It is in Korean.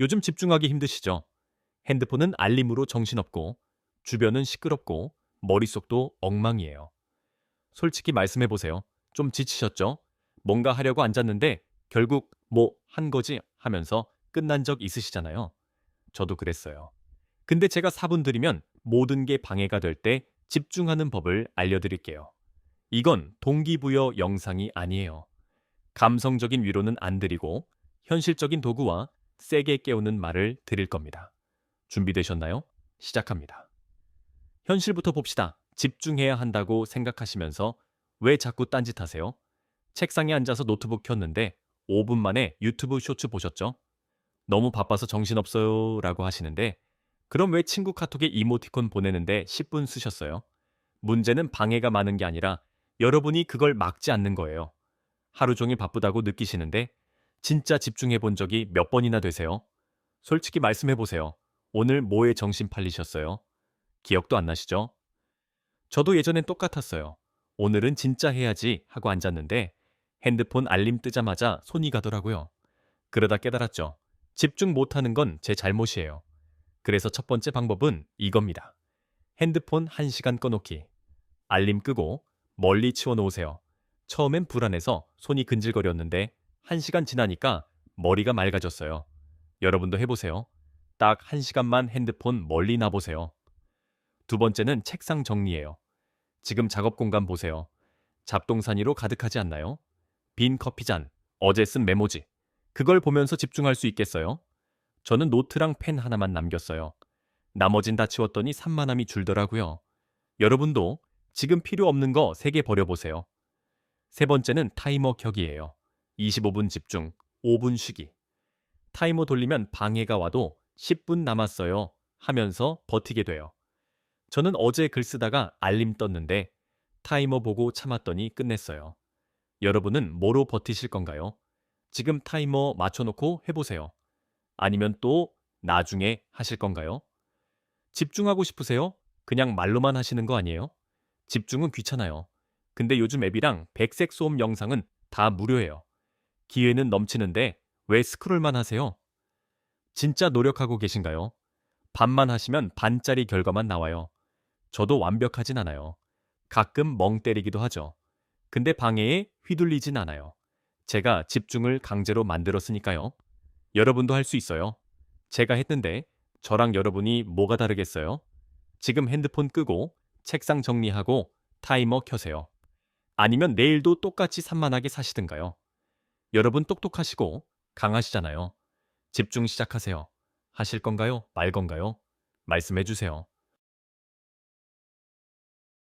요즘 집중하기 힘드시죠? 핸드폰은 알림으로 정신없고, 주변은 시끄럽고, 머릿속도 엉망이에요. 솔직히 말씀해 보세요. 좀 지치셨죠? 뭔가 하려고 앉았는데 결국 뭐 한 거지 하면서 끝난 적 있으시잖아요. 저도 그랬어요. 근데 제가 4분 드리면 모든 게 방해가 될 때 집중하는 법을 알려드릴게요. 이건 동기부여 영상이 아니에요. 감성적인 위로는 안 드리고 현실적인 도구와 세게 깨우는 말을 드릴 겁니다. 준비되셨나요? 시작합니다. 현실부터 봅시다. 집중해야 한다고 생각하시면서 왜 자꾸 딴짓하세요? 책상에 앉아서 노트북 켰는데 5분 만에 유튜브 쇼츠 보셨죠? 너무 바빠서 정신없어요 라고 하시는데 그럼 왜 친구 카톡에 이모티콘 보내는데 10분 쓰셨어요? 문제는 방해가 많은 게 아니라 여러분이 그걸 막지 않는 거예요. 하루 종일 바쁘다고 느끼시는데 진짜 집중해 본 적이 몇 번이나 되세요? 솔직히 말씀해 보세요. 오늘 뭐에 정신 팔리셨어요? 기억도 안 나시죠? 저도 예전엔 똑같았어요. 오늘은 진짜 해야지 하고 앉았는데 핸드폰 알림 뜨자마자 손이 가더라고요. 그러다 깨달았죠. 집중 못하는 건 제 잘못이에요. 그래서 첫 번째 방법은 이겁니다. 핸드폰 1시간 꺼놓기. 알림 끄고 멀리 치워놓으세요. 처음엔 불안해서 손이 근질거렸는데 1시간 지나니까 머리가 맑아졌어요. 여러분도 해보세요. 딱 1시간만 핸드폰 멀리 놔보세요. 두 번째는 책상 정리예요. 지금 작업 공간 보세요. 잡동사니로 가득하지 않나요? 빈 커피잔, 어제 쓴 메모지. 그걸 보면서 집중할 수 있겠어요? 저는 노트랑 펜 하나만 남겼어요. 나머진 다 치웠더니 산만함이 줄더라고요. 여러분도 지금 필요 없는 거 3개 버려보세요. 세 번째는 타이머 켜기예요. 25분 집중, 5분 쉬기. 타이머 돌리면 방해가 와도 10분 남았어요 하면서 버티게 돼요. 저는 어제 글 쓰다가 알림 떴는데 타이머 보고 참았더니 끝냈어요. 여러분은 뭐로 버티실 건가요? 지금 타이머 맞춰놓고 해보세요. 아니면 또 나중에 하실 건가요? 집중하고 싶으세요? 그냥 말로만 하시는 거 아니에요? 집중은 귀찮아요. 근데 요즘 앱이랑 백색 소음 영상은 다 무료예요. 기회는 넘치는데 왜 스크롤만 하세요? 진짜 노력하고 계신가요? 반만 하시면 반짜리 결과만 나와요. 저도 완벽하진 않아요. 가끔 멍 때리기도 하죠. 근데 방해에 휘둘리진 않아요. 제가 집중을 강제로 만들었으니까요. 여러분도 할 수 있어요. 제가 했는데 저랑 여러분이 뭐가 다르겠어요? 지금 핸드폰 끄고 책상 정리하고 타이머 켜세요. 아니면 내일도 똑같이 산만하게 사시든가요. 여러분 똑똑하시고 강하시잖아요. 집중 시작하세요. 하실 건가요? 말 건가요? 말씀해 주세요.